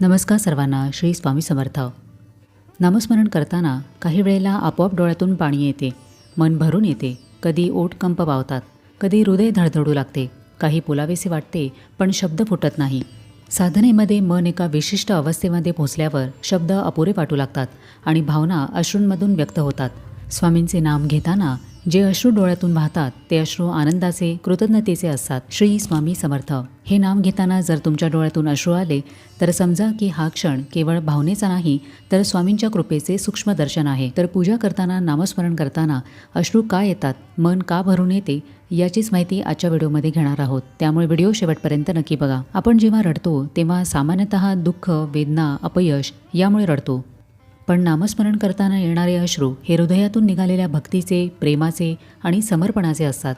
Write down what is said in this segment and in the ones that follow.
नमस्कार सर्वांना श्री स्वामी समर्थ. नामस्मरण करताना काही वेळेला आपोआप डोळ्यातून पाणी येते मन भरून येते कधी ओठ कंप पावतात कधी हृदय धडधडू लागते काही पुलावेसे वाटते पण शब्द फुटत नाही. साधनेमध्ये मन एका विशिष्ट अवस्थेमध्ये पोचल्यावर शब्द अपुरे वाटू लागतात आणि भावना अश्रूंमधून व्यक्त होतात. स्वामींचे नाम घेताना जे अश्रू डोळ्यातून वाहतात ते अश्रू आनंदाचे कृतज्ञतेचे असतात श्री स्वामी समर्थ. हे नाम घेताना जर तुमच्या डोळ्यातून अश्रू आले तर समजा की हा क्षण केवळ भावनेचा नाही तर स्वामींच्या कृपेचे सूक्ष्म दर्शन आहे. तर पूजा करताना नामस्मरण करताना अश्रू का येतात मन का भरून येते याचीच माहिती आजच्या व्हिडिओमध्ये घेणार आहोत. त्यामुळे व्हिडिओ शेवटपर्यंत नक्की बघा. आपण जेव्हा रडतो तेव्हा सामान्यतः दुःख वेदना अपयश यामुळे रडतो. पण नामस्मरण करताना येणारे अश्रू हे हृदयातून निघालेल्या भक्तीचे प्रेमाचे आणि समर्पणाचे असतात.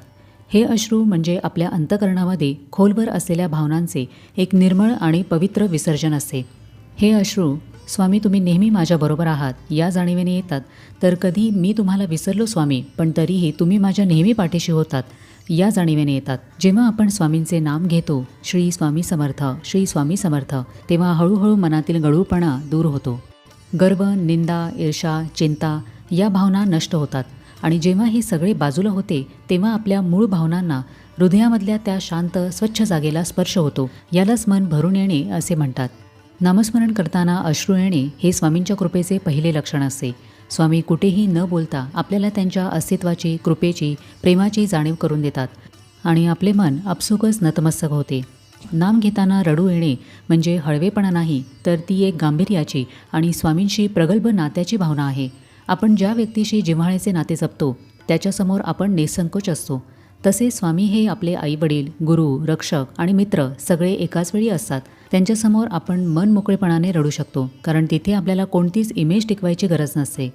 हे अश्रू म्हणजे आपल्या अंतकरणामध्ये खोलवर असलेल्या भावनांचे एक निर्मळ आणि पवित्र विसर्जन असते. हे अश्रू स्वामी तुम्ही नेहमी माझ्याबरोबर आहात या जाणीवेने येतात. तर कधी मी तुम्हाला विसरलो स्वामी पण तरीही तुम्ही माझ्या नेहमी पाठीशी होतात. या जाणीवेने येतात. जेव्हा आपण स्वामींचे नाम घेतो श्री स्वामी समर्थ श्री स्वामी समर्थ तेव्हा हळूहळू मनातील गळूपणा दूर होतो. गर्व निंदा ईर्षा चिंता या भावना नष्ट होतात. आणि जेव्हा हे सगळे बाजूला होते तेव्हा आपल्या मूळ भावनांना हृदयामधल्या त्या शांत स्वच्छ जागेला स्पर्श होतो. यालाच मन भरून येणे असे म्हणतात. नामस्मरण करताना अश्रू येणे हे स्वामींच्या कृपेचे पहिले लक्षण असते. स्वामी कुठेही न बोलता आपल्याला त्यांच्या अस्तित्वाची कृपेची प्रेमाची जाणीव करून देतात. आणि आपले मन आपसुकच नतमस्तक होते. नाम घेताना रडू येणे म्हणजे हळवेपणा नाही तर ती एक गांभीर्याची आणि स्वामींशी प्रगल्भ नात्याची भावना आहे. आपण ज्या व्यक्तीशी जिव्हाळ्याचे नाते जपतो त्याच्यासमोर आपण निसंकोच असतो. तसे स्वामी हे आपले आईवडील गुरु रक्षक आणि मित्र सगळे एकाच वेळी असतात. त्यांच्यासमोर आपण मन मोकळेपणाने रडू शकतो कारण तिथे आपल्याला कोणतीच इमेज टिकवायची गरज नसते.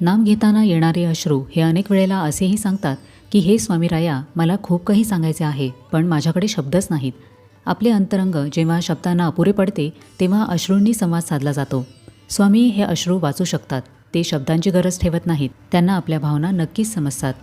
नाम घेताना येणारे अश्रू हे अनेक वेळेला असेही सांगतात की हे स्वामीराया मला खूप काही सांगायचे आहे पण माझ्याकडे शब्दच नाहीत. आपले अंतरंग जेव्हा शब्दांना अपुरे पडते तेव्हा अश्रूंनी संवाद साधला जातो. स्वामी हे अश्रू वाचू शकतात. ते शब्दांची गरज ठेवत नाहीत. त्यांना आपल्या भावना नक्कीच समजतात.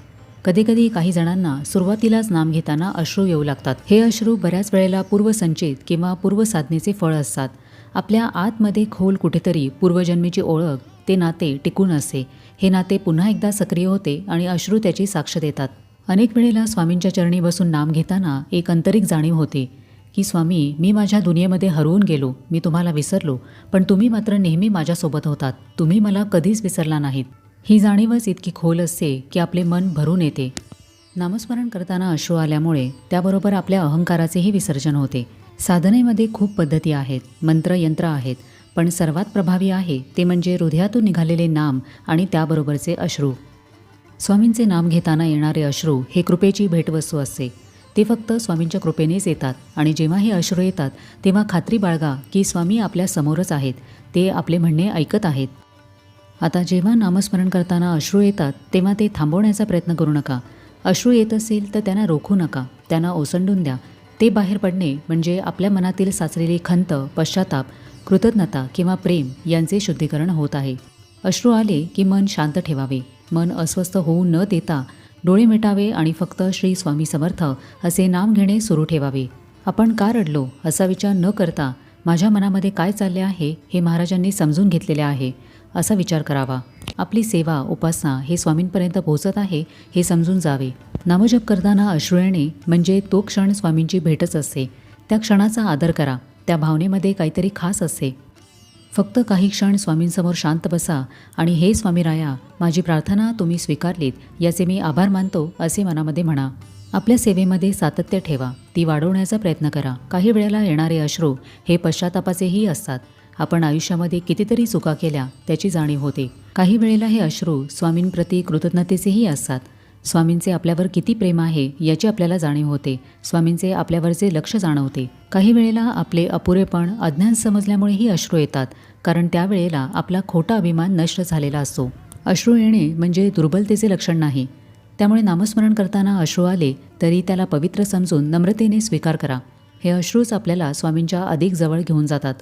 कधीकधी काही जणांना सुरुवातीलाच नाम घेताना अश्रू येऊ लागतात. हे अश्रू बऱ्याच वेळेला पूर्वसंचित किंवा पूर्वसाधनेचे फळ असतात. आपल्या आतमध्ये खोल कुठेतरी पूर्वजन्मीची ओळख ते नाते टिकून असते. हे नाते पुन्हा एकदा सक्रिय होते आणि अश्रू त्याची साक्ष देतात. अनेक वेळेला स्वामींच्या चरणी बसून नाम घेताना एक आंतरिक जाणीव होते. की स्वामी मी माझ्या दुनियेमध्ये हरवून गेलो मी तुम्हाला विसरलो पण तुम्ही मात्र नेहमी माझ्यासोबत होतात तुम्ही मला कधीच विसरला नाहीत. ही जाणीवच इतकी खोल असते की आपले मन भरून येते. नामस्मरण करताना अश्रू आल्यामुळे त्याबरोबर आपल्या अहंकाराचेही विसर्जन होते. साधनेमध्ये खूप पद्धती आहेत मंत्र यंत्र आहेत पण सर्वात प्रभावी आहे ते म्हणजे हृदयातून निघालेले नाम आणि त्याबरोबरचे अश्रू. स्वामींचे नाम घेताना येणारे अश्रू हे कृपेची भेटवस्तू असते. ते फक्त स्वामींच्या कृपेनेच येतात आणि जेव्हा हे अश्रू येतात तेव्हा खात्री बाळगा की स्वामी आपल्या समोरच आहेत ते आपले म्हणणे ऐकत आहेत. आता जेव्हा नामस्मरण करताना अश्रू येतात तेव्हा ते थांबवण्याचा प्रयत्न करू नका. अश्रू येत असेल तर त्यांना रोखू नका त्यांना ओसंडून द्या. ते बाहेर पडणे म्हणजे आपल्या मनातील साचलेली खंत पश्चाताप कृतज्ञता किंवा प्रेम यांचे शुद्धीकरण होत आहे. अश्रू आले की मन शांत ठेवावे. मन अस्वस्थ होऊ न देता डोळे मिटावे आणि फक्त श्री स्वामी समर्थ असे नाम घेणे सुरू ठेवावे. आपण का रडलो? असा विचार न करता माझ्या मनामध्ये काय चालले आहे हे महाराजांनी समजून घेतलेले आहे असा विचार करावा. आपली सेवा उपासना हे स्वामींपर्यंत पोहोचत आहे हे समजून जावे. नामजप करताना अश्रू येणे म्हणजे तो क्षण स्वामींची भेटच असते. त्या क्षणाचा आदर करा. त्या भावनेमध्ये काहीतरी खास असते. फक्त काही क्षण स्वामींसमोर शांत बसा आणि हे स्वामीराया माझी प्रार्थना तुम्ही स्वीकारलीत याचे मी आभार मानतो असे मनामध्ये म्हणा. आपल्या सेवेमध्ये सातत्य ठेवा ती वाढवण्याचा प्रयत्न करा. काही वेळेला येणारे अश्रू हे पश्चातापाचेही असतात. आपण आयुष्यामध्ये कितीतरी चुका केल्या त्याची जाणीव होते. काही वेळेला हे अश्रू स्वामींप्रती कृतज्ञतेचेही असतात. स्वामींचे आपल्यावर किती प्रेम आहे याची आपल्याला जाणीव होते. स्वामींचे आपल्यावरचे लक्ष जाणवते. काही वेळेला आपले अपुरेपण अज्ञान समजल्यामुळेही अश्रू येतात कारण त्यावेळेला आपला खोटा अभिमान नष्ट झालेला असतो. अश्रू येणे म्हणजे दुर्बलतेचे लक्षण नाही. त्यामुळे नामस्मरण करताना अश्रू आले तरी त्याला पवित्र समजून नम्रतेने स्वीकार करा. हे अश्रूच आपल्याला स्वामींच्या अधिक जवळ घेऊन जातात.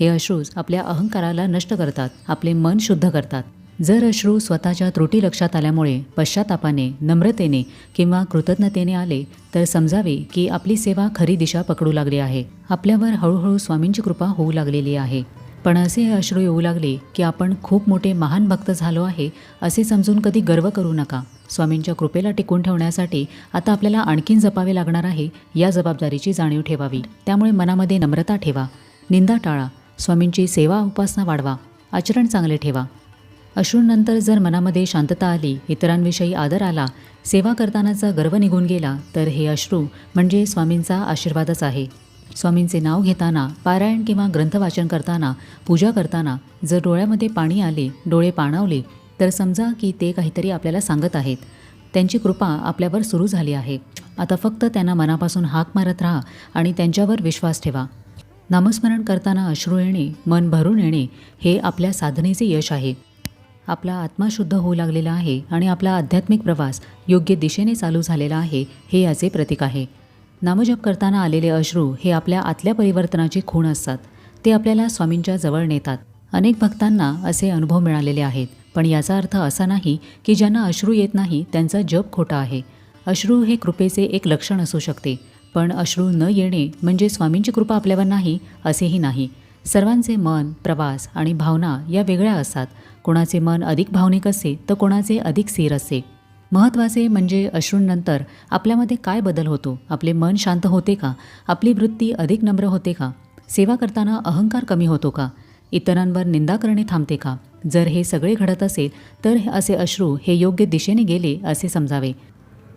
हे अश्रूज आपल्या अहंकाराला नष्ट करतात आपले मन शुद्ध करतात. जर अश्रू स्वतःच्या त्रुटी लक्षात आल्यामुळे पश्चातापाने नम्रतेने किंवा कृतज्ञतेने आले तर समजावे की आपली सेवा खरी दिशा पकडू लागली आहे. आपल्यावर हळूहळू स्वामींची कृपा होऊ लागलेली आहे. पण असे हे अश्रू येऊ लागले की आपण खूप मोठे महान भक्त झालो आहे असे समजून कधी गर्व करू नका. स्वामींच्या कृपेला टिकून ठेवण्यासाठी आता आपल्याला आणखीन जपावे लागणार आहे या जबाबदारीची जाणीव ठेवावी. त्यामुळे मनामध्ये नम्रता ठेवा. निंदा टाळा. स्वामींची सेवा उपासना वाढवा. आचरण चांगले ठेवा. अश्रूंनंतर जर मनामध्ये शांतता आली इतरांविषयी आदर आला सेवा करतानाचा गर्व निघून गेला तर हे अश्रू म्हणजे स्वामींचा आशीर्वादच आहे. स्वामींचे नाव घेताना पारायण किंवा ग्रंथवाचन करताना पूजा करताना जर डोळ्यामध्ये पाणी आले डोळे पाणावले तर समजा की ते काहीतरी आपल्याला सांगत आहेत. त्यांची कृपा आपल्यावर सुरू झाली आहे. आता फक्त त्यांना मनापासून हाक मारत राहा आणि त्यांच्यावर विश्वास ठेवा. नामस्मरण करताना अश्रू येणे मन भरून येणे हे आपल्या साधनेचे यश आहे. आपला आत्मा शुद्ध होऊ लागलेला आहे आणि आपला आध्यात्मिक प्रवास योग्य दिशेने चालू झालेला आहे हे याचे प्रतीक आहे. नामजप करताना आलेले अश्रू हे आपल्या आतल्या परिवर्तनाची खूण असतात. ते आपल्याला स्वामींच्या जवळ नेतात. अनेक भक्तांना असे अनुभव मिळालेले आहेत. पण याचा अर्थ असा नाही की ज्यांना अश्रू येत नाही त्यांचा जप खोटा आहे. अश्रू हे कृपेचे एक लक्षण असू शकते. पण अश्रू न येणे म्हणजे स्वामींची कृपा आपल्यावर नाही असेही नाही. सर्वांचे मन प्रवास आणि भावना या वेगळ्या असतात. कोणाचे मन अधिक भावनिक असते तर कोणाचे अधिक स्थिर असते. महत्त्वाचे म्हणजे अश्रूंनंतर आपल्यामध्ये काय बदल होतो? आपले मन शांत होते का? आपली वृत्ती अधिक नम्र होते का? सेवा करताना अहंकार कमी होतो का? इतरांवर निंदा करणे थांबते का? जर हे सगळे घडत असेल तर असे अश्रू हे योग्य दिशेने गेले असे समजावे.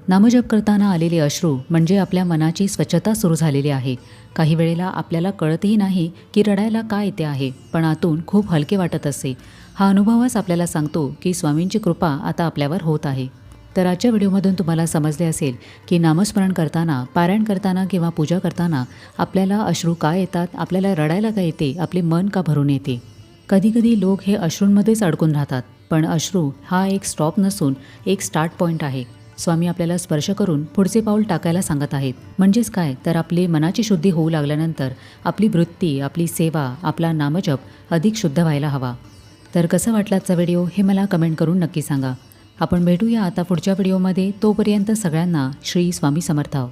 नामजप करताना आलेले अश्रू म्हणजे आपल्या मनाची स्वच्छता सुरू झालेली आहे. काही वेळेला आपल्याला कळतही नाही की रडायला का येते आहे पण आतून खूप हलके वाटत असे. हा अनुभवच आपल्याला सांगतो की स्वामींची कृपा आता आपल्यावर होत आहे. तर आजच्या व्हिडिओमधून तुम्हाला समजले असेल की नामस्मरण करताना पारायण करताना किंवा पूजा करताना आपल्याला अश्रू का येतात आपल्याला रडायला का येते आपले मन का भरून येते? कधीकधी लोक हे अश्रूंमध्येच अडकून राहतात पण अश्रू हा एक स्टॉप नसून एक स्टार्ट पॉईंट आहे. स्वामी आपल्याला स्पर्श करून पुढचे पाऊल टाकायला सांगत आहेत. म्हणजेच काय? तर आपली मनाची शुद्धी होऊ लागल्यानंतर आपली वृत्ती आपली सेवा आपला नामजप अधिक शुद्ध व्हायला हवा. तर कसं वाटला आजचा व्हिडिओ हे मला कमेंट करून नक्की सांगा. आपण भेटूया आता पुढच्या व्हिडिओमध्ये. तोपर्यंत सगळ्यांना श्री स्वामी समर्थाव